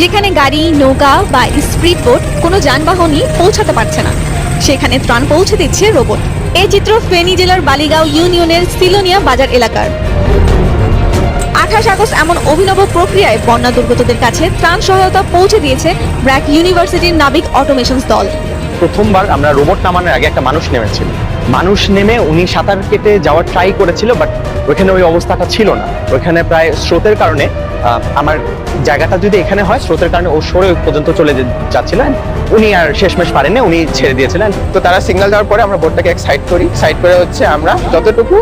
যেখানে গাড়ি, নৌকা বা স্পিড বোট কোনো যানবাহনই পৌঁছাতে পারছে না। সেখানে ত্রাণ পৌঁছে দিচ্ছে রোবট। এই চিত্র ফেনী জেলার বালিগাঁও ইউনিয়নের সিলোনিয়া বাজার এলাকার। আঠাশ আগস্ট এমন অভিনব প্রক্রিয়ায় বন্যা দুর্গতদের কাছে ত্রাণ সহায়তা পৌঁছে দিয়েছে ব্র্যাক ইউনিভার্সিটির নাবিক অটোমেশন দল। প্রথমবার আমরা রোবট নামানোর আগে একটা মানুষ নেমেছিল। মানুষ নেমে উনি সাঁতার কেটে যাওয়ার ট্রাই করেছিল বাট ওইখানে ওই অবস্থাটা ছিল না। ওইখানে প্রায় স্রোতের কারণে আমার জায়গাটা যদি এখানে হয় স্রোতের কারণে ও সরে পর্যন্ত চলে যাচ্ছিলেন। উনি আর শেষমেশ পারেননি উনি ছেড়ে দিয়েছিলেন। তো তারা সিগন্যাল দেওয়ার পরে আমরা বোটটাকে এক সাইড করি। সাইড করে হচ্ছে আমরা যতটুকু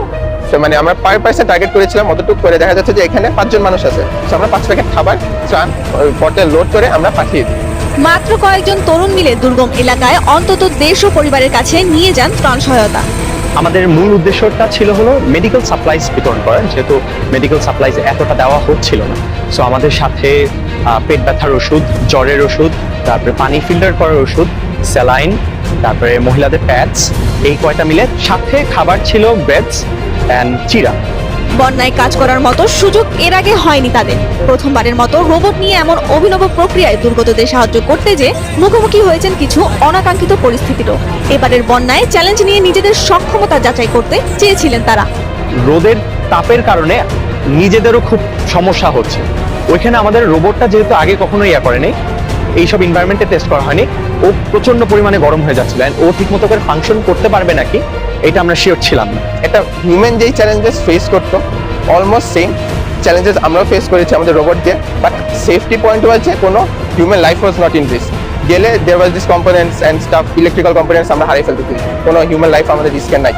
মানে আমরা পার পার্সেন্ট টার্গেট করেছিলাম অতটুকু করে দেখা যাচ্ছে যে এখানে পাঁচজন মানুষ আছে। তো আমরা পাঁচ প্যাকেট খাবার ত্রাণ বটে লোড করে আমরা পাঠিয়ে দিই। মাত্র কয়েকজন তরুণ মিলে দুর্গম এলাকায় অন্তত দেড়শো পরিবারের কাছে নিয়ে যান ত্রাণ সহায়তা। আমাদের মূল উদ্দেশ্যটা ছিল হলো মেডিকেল সাপ্লাইজ বিতরণ করা, যেহেতু মেডিকেল সাপ্লাইজ এতটা দেওয়া হচ্ছিল না। সো আমাদের সাথে পেট ব্যথার ওষুধ, জ্বরের ওষুধ, তারপরে পানি ফিল্টার করার ওষুধ স্যালাইন তারপরে মহিলাদের প্যাডস এই কয়টা মিলে সাথে খাবার ছিল ব্রেডস অ্যান্ড চিরা। বন্যায় কাজ করার মতো সুযোগ এর আগে হয়নি তাদের। প্রথমবারের মতো রোবট নিয়ে এমন অভিনব প্রক্রিয়ায় দুর্গতদের সাহায্য করতে যে মুখোমুখি হয়েছেন কিছু অনাকাঙ্ক্ষিত পরিস্থিতিরও। এবারের বন্যায় চ্যালেঞ্জ নিয়ে নিজেদের সক্ষমতা যাচাই করতে চেয়েছিলেন তারা। রোদের তাপের কারণে নিজেদেরও খুব সমস্যা হচ্ছে। ওইখানে আমাদের রোবটটা যেহেতু আগে কখনো ইয়া করেনি, এইসব এনভায়রনমেন্টে টেস্ট করা হয়নি, ও প্রচণ্ড পরিমাণে গরম হয়ে যাচ্ছিল। ও ঠিক মতো করে ফাংশন করতে পারবে নাকি? এটা আমরা শিওর ছিলাম না। একটা হিউম্যান যেই চ্যালেঞ্জেস ফেস করতো অলমোস্ট সেম চ্যালেঞ্জেস আমরাও ফেস করেছি আমাদের রোবট দিয়ে বাট সেফটি পয়েন্ট হচ্ছে কোনো human life was not in risk গেলে there was this components and stuff electrical components আমরা হারিয়ে ফেলতে কোনো হিউম্যান লাইফ আমাদের রিস্কের নাই।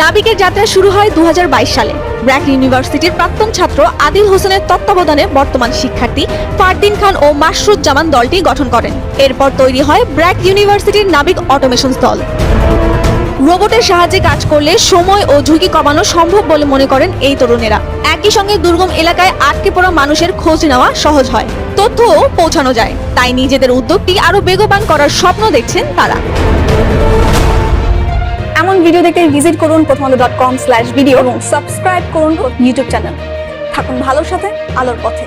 নাবিকের যাত্রা শুরু হয় দু হাজার বাইশ সালে। ব্র্যাক ইউনিভার্সিটির প্রাক্তন ছাত্র আদিল হোসেনের তত্ত্বাবধানে বর্তমান শিক্ষার্থী ফারদিন খান ও মাসরুজ্জামান দলটি গঠন করেন। এরপর তৈরি হয় ব্র্যাক ইউনিভার্সিটির নাবিক অটোমেশন দল রোবটের সাহায্যে কাজ করলে সময় ও ঝুঁকি কমানো সম্ভব বলে মনে করেন এই তরুণেরা। একই সঙ্গে দুর্গম এলাকায় আটকে পড়া মানুষের খোঁজ নেওয়া সহজ হয়। তথ্যও পৌঁছানো যায়। তাই নিজেদের উদ্যোগটি আরও বেগবান করার স্বপ্ন দেখছেন তারা। এমন ভিডিও দেখতে ভিজিট করুন প্রথমত ডট কম স্ল্যাশ ভিডিও এবং সাবস্ক্রাইব করুন ইউটিউব চ্যানেল থাকুন ভালোর সাথে, আলোর পথে।